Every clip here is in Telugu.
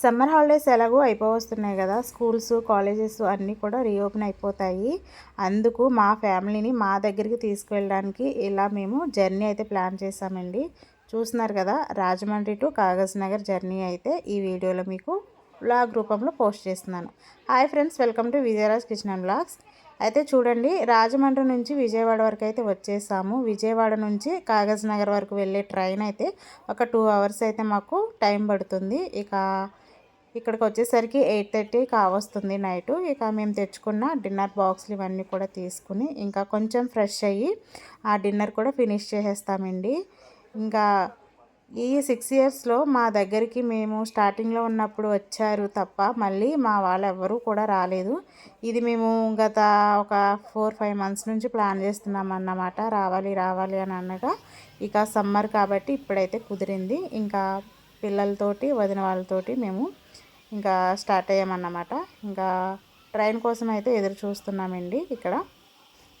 సమ్మర్ హాలిడేస్ ఎలాగో అయిపోవస్తున్నాయి కదా. స్కూల్స్ కాలేజెస్ అన్నీ కూడా రీఓపెన్ అయిపోతాయి. అందుకు మా ఫ్యామిలీని మా దగ్గరికి తీసుకువెళ్ళడానికి ఇలా మేము జర్నీ అయితే ప్లాన్ చేసామండి చూస్తున్నారు కదా రాజమండ్రి టు కాగజ్ నగర్ జర్నీ అయితే ఈ వీడియోలో మీకు బ్లాగ్ రూపంలో పోస్ట్ చేస్తున్నాను. Hi friends welcome to Vijayaraj kitchen and blogs అయితే చూడండి రాజమండ్రి నుంచి విజయవాడ వరకు అయితే వచ్చేసాము. విజయవాడ నుంచి కాగజ్ నగర్ వరకు వెళ్ళే ట్రైన్ అయితే ఒక టూ అవర్స్ అయితే మాకు టైం పడుతుంది. ఇక ఇక్కడికి వచ్చేసరికి ఎయిట్ థర్టీ కావస్తుంది నైట్. ఇక మేము తెచ్చుకున్న డిన్నర్ బాక్స్లు ఇవన్నీ కూడా తీసుకుని ఇంకా కొంచెం ఫ్రెష్ అయ్యి ఆ డిన్నర్ కూడా ఫినిష్ చేసేస్తామండి. ఇంకా ఈ సిక్స్ ఇయర్స్లో మా దగ్గరికి మేము స్టార్టింగ్లో ఉన్నప్పుడు వచ్చారు తప్ప మళ్ళీ మా వాళ్ళు ఎవరూ కూడా రాలేదు. ఇది మేము గత ఒక ఫోర్ ఫైవ్ మంత్స్ నుంచి ప్లాన్ చేస్తున్నాం అన్నమాట. రావాలి రావాలి అని అనగా ఇక సమ్మర్ కాబట్టి ఇప్పుడైతే కుదిరింది. ఇంకా పిల్లలతోటి వదిన వాళ్ళతోటి మేము ఇంకా స్టార్ట్ అయ్యామన్నమాట. ఇంకా ట్రైన్ కోసం అయితే ఎదురు చూస్తున్నామండి ఇక్కడ.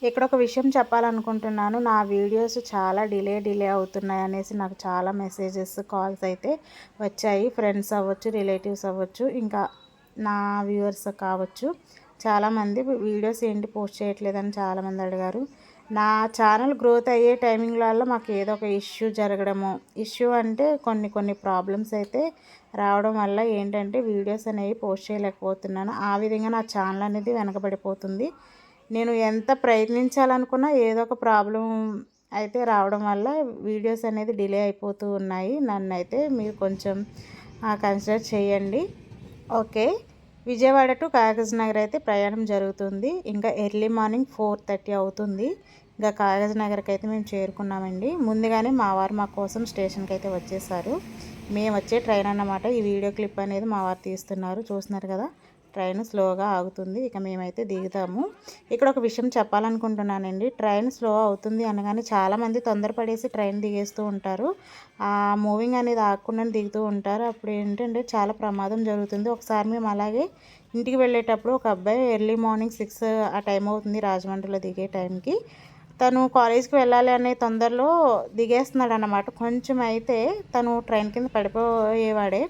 ఇక్కడ ఒక విషయం చెప్పాలనుకుంటున్నాను. నా వీడియోస్ చాలా డిలే డిలే అవుతున్నాయి అనేసి నాకు చాలా మెసేజెస్ కాల్స్ అయితే వచ్చాయి. ఫ్రెండ్స్ అవ్వచ్చు రిలేటివ్స్ అవ్వచ్చు ఇంకా నా వ్యూవర్స్ కావచ్చు. చాలామంది వీడియోస్ ఏంటి పోస్ట్ చేయట్లేదని చాలామంది అడిగారు. నా ఛానల్ గ్రోత్ అయ్యే టైమింగ్లలో మాకు ఏదో ఒక ఇష్యూ జరగడము. ఇష్యూ అంటే కొన్ని కొన్ని ప్రాబ్లమ్స్ అయితే రావడం వల్ల ఏంటంటే వీడియోస్ అనేవి పోస్ట్ చేయలేకపోతున్నాను. ఆ విధంగా నా ఛానల్ అనేది వెనకబడిపోతుంది. నేను ఎంత ప్రయత్నించాలనుకున్నా ఏదో ఒక ప్రాబ్లం అయితే రావడం వల్ల వీడియోస్ అనేది డిలే అయిపోతూ ఉన్నాయి. నన్ను అయితే మీరు కొంచెం కన్సిడర్ చేయండి. ఓకే. విజయవాడ టు కాగజ్ నగర్ అయితే ప్రయాణం జరుగుతుంది. ఇంకా ఎర్లీ మార్నింగ్ ఫోర్ థర్టీ అవుతుంది. ఇంకా కాగజ్ నగర్కి అయితే మేము చేరుకున్నామండి. ముందుగానే మా వారు మా కోసం స్టేషన్కి అయితే వచ్చేసారు. మేము వచ్చే ట్రైన్ అన్నమాట. ఈ వీడియో క్లిప్ అనేది మా వారు తీస్తున్నారు. చూస్తున్నారు కదా? ట్రైన్ స్లోగా ఆగుతుంది. ఇక మేమైతే దిగుతాము. ఇక్కడ ఒక విషయం చెప్పాలనుకుంటున్నానండి. ట్రైన్ స్లో అవుతుంది అనగానే చాలామంది తొందరపడేసి ట్రైన్ దిగేస్తూ ఉంటారు. ఆ మూవింగ్ అనేది ఆగకుండా దిగుతూ ఉంటారు. అప్పుడు ఏంటంటే చాలా ప్రమాదం జరుగుతుంది. ఒకసారి మేము అలాగే ఇంటికి వెళ్ళేటప్పుడు ఒక అబ్బాయి ఎర్లీ మార్నింగ్ సిక్స్ ఆ టైం అవుతుంది రాజమండ్రిలో దిగే టైంకి. తను కాలేజ్కి వెళ్ళాలి అనే తొందరలో దిగేస్తున్నాడు అన్నమాట కొంచెం అయితే తను ట్రైన్ కింద పడిపోయేవాడే.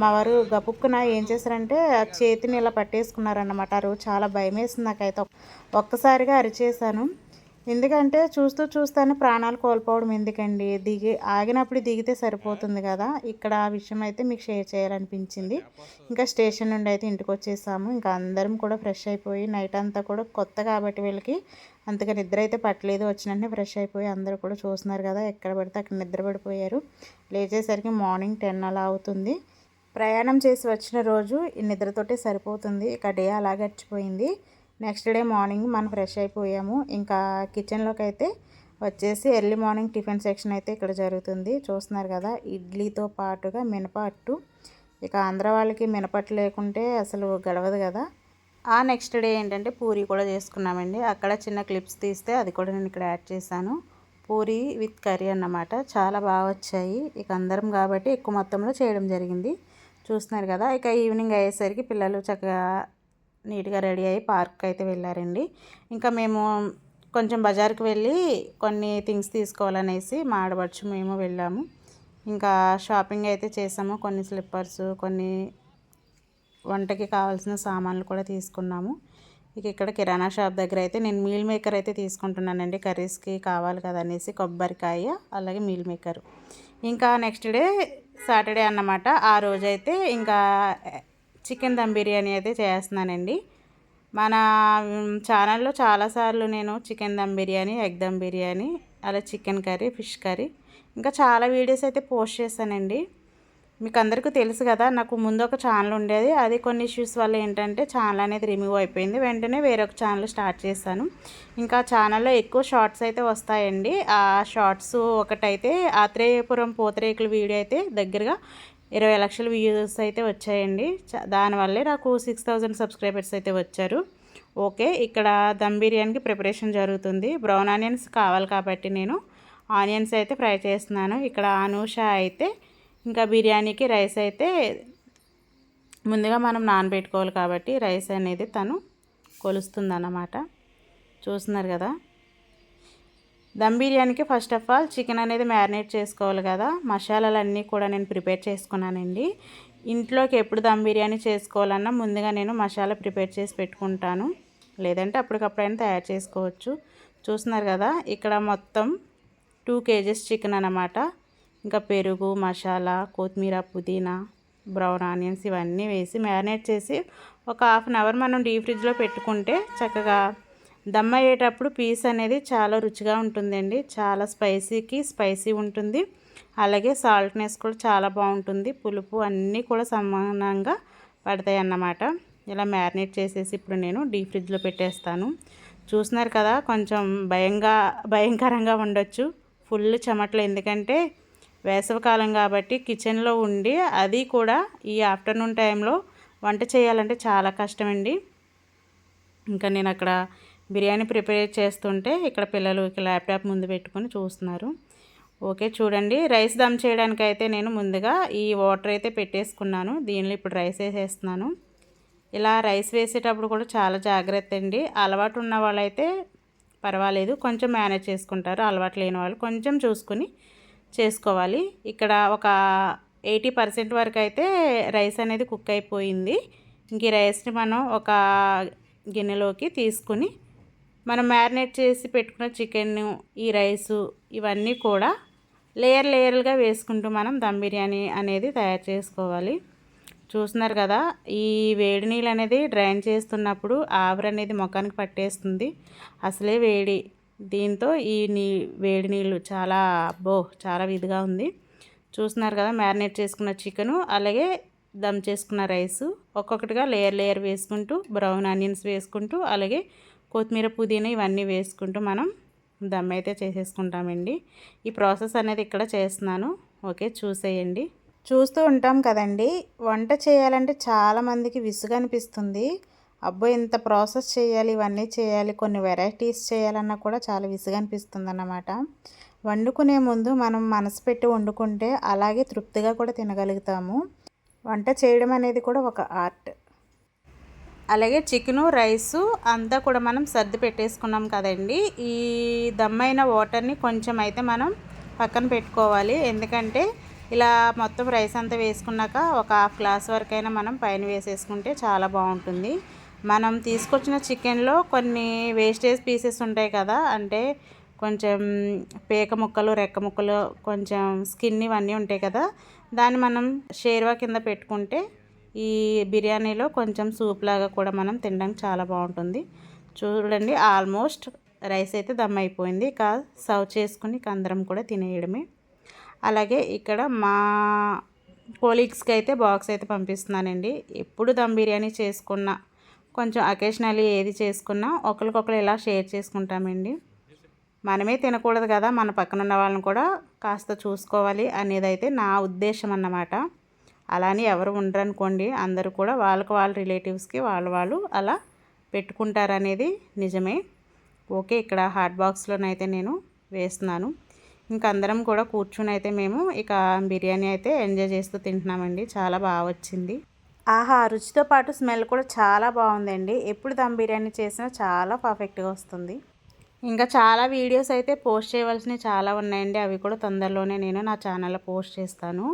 మా వారు గపుక్కున ఏం చేశారంటే ఆ చేతిని ఇలా పట్టేసుకున్నారన్నమాట. ఆ రోజు చాలా భయం వేసింది నాకైతే. ఒక్కసారిగా అరిచేసాను ఎందుకంటే చూస్తూ చూస్తానే ప్రాణాలు కోల్పోవడం ఎందుకండి? దిగి ఆగినప్పుడు దిగితే సరిపోతుంది కదా? ఇక్కడ ఆ విషయం అయితే మీకు షేర్ చేయాలనిపించింది. ఇంకా స్టేషన్ నుండి అయితే ఇంటికి వచ్చేసాము. ఇంకా అందరం కూడా ఫ్రెష్ అయిపోయి నైట్ అంతా కూడా కొత్త కాబట్టి వీళ్ళకి అంతగా నిద్ర అయితే పట్టలేదు. వచ్చినట్టే ఫ్రెష్ అయిపోయి అందరూ కూడా చూస్తున్నారు కదా ఎక్కడ పడితే అక్కడ నిద్ర పడిపోయారు. లేచేసరికి మార్నింగ్ టెన్ అలా అవుతుంది. ప్రయాణం చేసి వచ్చిన రోజు ఈ నిద్రతోటే సరిపోతుంది. ఇక డే అలా గడిచిపోయింది. నెక్స్ట్ డే మార్నింగ్ మనం ఫ్రెష్ అయిపోయాము. ఇంకా కిచెన్లోకి అయితే వచ్చేసి ఎర్లీ మార్నింగ్ టిఫిన్ సెక్షన్ అయితే ఇక్కడ జరుగుతుంది. చూస్తున్నారు కదా ఇడ్లీతో పాటుగా మినపట్టు. ఇక ఆంధ్ర వాళ్ళకి మినపట్టు లేకుంటే అసలు గడవదు కదా. ఆ నెక్స్ట్ డే ఏంటంటే పూరి కూడా చేసుకున్నామండి. అక్కడ చిన్న క్లిప్స్ తీస్తే అది కూడా నేను ఇక్కడ యాడ్ చేశాను. పూరి విత్ కర్రీ అన్నమాట. చాలా బాగా వచ్చాయి. ఇక అందరం కాబట్టి ఎక్కువ మొత్తంలో చేయడం జరిగింది. చూస్తున్నారు కదా ఇక ఈవినింగ్ అయ్యేసరికి పిల్లలు చక్కగా నీట్గా రెడీ అయ్యి పార్క్ అయితే వెళ్ళారండి. ఇంకా మేము కొంచెం బజార్కి వెళ్ళి కొన్ని థింగ్స్ తీసుకోవాలనేసి మా ఆడబడుచు మేము వెళ్ళాము. ఇంకా షాపింగ్ అయితే చేసాము. కొన్ని స్లిప్పర్స్ కొన్ని వంటకి కావాల్సిన సామాన్లు కూడా తీసుకున్నాము. ఇక ఇక్కడ కిరాణా షాప్ దగ్గర అయితే నేను మీల్ మేకర్ అయితే తీసుకుంటున్నానండి. కర్రీస్కి కావాలి కదా అనేసి కొబ్బరికాయ అలాగే మీల్ మేకర్. ఇంకా నెక్స్ట్ డే సాటర్డే అన్నమాట. ఆ రోజైతే ఇంకా చికెన్ దమ్ బిర్యానీ అయితే చేస్తున్నానండి. మన ఛానల్లో చాలాసార్లు నేను చికెన్ దమ్ బిర్యానీ ఎగ్ దమ్ బిర్యానీ అలా చికెన్ కర్రీ ఫిష్ కర్రీ ఇంకా చాలా వీడియోస్ అయితే పోస్ట్ చేశానండి మీకు అందరికీ తెలుసు కదా నాకు ముందు ఒక ఛానల్ ఉండేది. అది కొన్ని ఇష్యూస్ వల్ల ఏంటంటే ఛానల్ అనేది రిమూవ్ అయిపోయింది. వెంటనే వేరొక ఛానల్ స్టార్ట్ చేశాను ఇంకా ఛానల్లో ఎక్కువ షార్ట్స్ అయితే వస్తాయండి. ఆ షార్ట్స్ ఒకటైతే ఆత్రేయపురం పూతరేకుల వీడియో అయితే దగ్గరగా ఇరవై లక్షల వ్యూస్ అయితే వచ్చాయండి. దానివల్లే నాకు సిక్స్ థౌజండ్ సబ్స్క్రైబర్స్ అయితే వచ్చారు. ఓకే ఇక్కడ దమ్ బిర్యానీకి ప్రిపరేషన్ జరుగుతుంది. బ్రౌన్ ఆనియన్స్ కావాలి కాబట్టి నేను ఆనియన్స్ అయితే ఫ్రై చేస్తున్నాను. ఇక్కడ అనూష అయితే ఇంకా బిర్యానీకి రైస్ అయితే ముందుగా మనం నానబెట్టుకోవాలి కాబట్టి రైస్ అనేది తను కొలుస్తుంది అన్నమాట చూస్తున్నారు కదా? దమ్ బిర్యానీకి ఫస్ట్ ఆఫ్ ఆల్ చికెన్ అనేది మ్యారినేట్ చేసుకోవాలి కదా. మసాలాలన్నీ కూడా నేను ప్రిపేర్ చేసుకున్నానండి. ఇంట్లోకి ఎప్పుడు దమ్ బిర్యానీ చేసుకోవాలన్నా ముందుగా నేను మసాలా ప్రిపేర్ చేసి పెట్టుకుంటాను. లేదంటే అప్పటికప్పుడైనా తయారు చేసుకోవచ్చు. చూస్తున్నారు కదా ఇక్కడ మొత్తం టూ కేజీస్ చికెన్ అనమాట ఇంకా పెరుగు మసాలా కొత్తిమీర పుదీనా బ్రౌన్ ఆనియన్స్ ఇవన్నీ వేసి మ్యారినేట్ చేసి ఒక హాఫ్ అన్ అవర్ మనం డీప్ ఫ్రిడ్జ్లో పెట్టుకుంటే చక్కగా దమ్ అయ్యేటప్పుడు పీస్ అనేది చాలా రుచిగా ఉంటుందండి. చాలా స్పైసీకి స్పైసీ ఉంటుంది. అలాగే సాల్ట్నెస్ కూడా చాలా బాగుంటుంది. పులుపు అన్నీ కూడా సమానంగా పడతాయి అన్నమాట ఇలా మ్యారినేట్ చేసేసి ఇప్పుడు నేను డీప్ ఫ్రిడ్జ్లో పెట్టేస్తాను. చూస్తున్నారు కదా కొంచెం భయంగా భయంకరంగా ఉండొచ్చు. ఫుల్ చెమటలు. ఎందుకంటే వేసవికాలం కాబట్టి కిచెన్లో ఉండి అది కూడా ఈ ఆఫ్టర్నూన్ టైంలో వంట చేయాలంటే చాలా కష్టమండి. ఇంకా నేను అక్కడ బిర్యానీ ప్రిపేర్ చేస్తుంటే ఇక్కడ పిల్లలు ఇక ల్యాప్టాప్ ముందు పెట్టుకొని చూస్తున్నారు. ఓకే చూడండి. రైస్ దమ్ చేయడానికి అయితే నేను ముందుగా ఈ వాటర్ అయితే పెట్టేసుకున్నాను. దీనిలో ఇప్పుడు రైస్ వేసేస్తున్నాను. ఇలా రైస్ వేసేటప్పుడు కూడా చాలా జాగ్రత్త అండి. అలవాటు ఉన్న వాళ్ళైతే పర్వాలేదు. కొంచెం మేనేజ్ చేసుకుంటారు. అలవాటు లేని వాళ్ళు కొంచెం చూసుకుని చేసుకోవాలి. ఇక్కడ ఒక ఎయిటీ పర్సెంట్ వరకు అయితే రైస్ అనేది కుక్ అయిపోయింది. ఇంక ఈ రైస్ని మనం ఒక గిన్నెలోకి తీసుకుని మనం మ్యారినేట్ చేసి పెట్టుకున్న చికెన్ ఈ రైసు ఇవన్నీ కూడా లేయర్ లేయర్లుగా వేసుకుంటూ మనం దమ్ బిర్యానీ అనేది తయారు చేసుకోవాలి. చూస్తున్నారు కదా ఈ వేడి నీళ్ళు అనేది డ్రైన్ చేస్తున్నప్పుడు ఆవిరి అనేది ముఖానికి పట్టేస్తుంది. అసలే వేడి. దీంతో ఈ నీ వేడి నీళ్ళు చాలా అబ్బో చాలా విధిగా ఉంది. చూస్తున్నారు కదా మ్యారినేట్ చేసుకున్న చికెను అలాగే దమ్ చేసుకున్న రైసు ఒక్కొక్కటిగా లేయర్ లేయర్ వేసుకుంటూ బ్రౌన్ ఆనియన్స్ వేసుకుంటూ అలాగే కొత్తిమీర పుదీనా ఇవన్నీ వేసుకుంటూ మనం దమ్ అయితే చేసేసుకుంటామండి. ఈ ప్రాసెస్ అనేది ఇక్కడ చేస్తున్నాను. ఓకే చూసేయండి. చూస్తూ ఉంటాం కదండి. వంట చేయాలంటే చాలామందికి విసుగు అనిపిస్తుంది. అబ్బో ఇంత ప్రాసెస్ చేయాలి ఇవన్నీ చేయాలి కొన్ని వెరైటీస్ చేయాలన్నా కూడా చాలా విసుగు అనిపిస్తుంది అన్నమాట వండుకునే ముందు మనం మనసు పెట్టి వండుకుంటే అలాగే తృప్తిగా కూడా తినగలుగుతాము. వంట చేయడం అనేది కూడా ఒక ఆర్ట్. అలాగే చికెను రైసు అంతా కూడా మనం సర్ది పెట్టేసుకున్నాం కదండి. ఈ దమ్మైన వాటర్ని కొంచెం అయితే మనం పక్కన పెట్టుకోవాలి. ఎందుకంటే ఇలా మొత్తం రైస్ అంతా వేసుకున్నాక ఒక హాఫ్ గ్లాస్ వరకైనా మనం పైన వేసేసుకుంటే చాలా బాగుంటుంది. మనం తీసుకొచ్చిన చికెన్లో కొన్ని వేస్టేజ్ పీసెస్ ఉంటాయి కదా అంటే కొంచెం పేక ముక్కలు రెక్క ముక్కలు కొంచెం స్కిన్ ఇవన్నీ ఉంటాయి కదా దాన్ని మనం షేర్వా కింద పెట్టుకుంటే ఈ బిర్యానీలో కొంచెం సూప్ లాగా కూడా మనం తినడానికి చాలా బాగుంటుంది. చూడండి ఆల్మోస్ట్ రైస్ అయితే దమ్ అయిపోయింది. ఇక సర్వ్ చేసుకుని అందరం కూడా తినేయడమే. అలాగే ఇక్కడ మా కోలీగ్స్కి అయితే బాక్స్ అయితే పంపిస్తున్నానండి. ఎప్పుడు దమ్ బిర్యానీ చేసుకున్నా కొంచెం అకేషనల్లీ ఏది చేసుకున్నా ఒకరికొకరు ఇలా షేర్ చేసుకుంటామండి. మనమే తినకూడదు కదా మన పక్కన ఉన్న వాళ్ళని కూడా కాస్త చూసుకోవాలి అనేది అయితే నా ఉద్దేశం అన్నమాట. అలానే ఎవరు ఉండరనుకోండి అందరూ కూడా వాళ్ళకి వాళ్ళ రిలేటివ్స్కి వాళ్ళు వాళ్ళు అలా పెట్టుకుంటారనేది నిజమే. ఓకే ఇక్కడ హాట్ బాక్స్లోనైతే నేను వేస్తున్నాను. ఇంకా అందరం కూడా కూర్చుని అయితే మేము ఇక బిర్యానీ అయితే ఎంజాయ్ చేస్తూ తింటున్నామండి. చాలా బాగా వచ్చింది. ఆహా రుచితో పాటు స్మెల్ కూడా చాలా బాగుందండి. ఎప్పుడు దమ్ బిర్యానీ చేసినా చాలా పర్ఫెక్ట్గా వస్తుంది. ఇంకా చాలా వీడియోస్ అయితే పోస్ట్ చేయవలసినవి చాలా ఉన్నాయండి. అవి కూడా తొందరలోనే నేను నా ఛానల్లో పోస్ట్ చేస్తాను.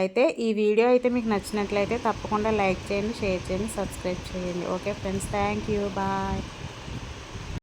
అయితే ఈ వీడియో అయితే మీకు నచ్చినట్లయితే తప్పకుండా లైక్ చేయండి షేర్ చేయండి సబ్స్క్రైబ్ చేయండి. Okay friends thank you. Bye.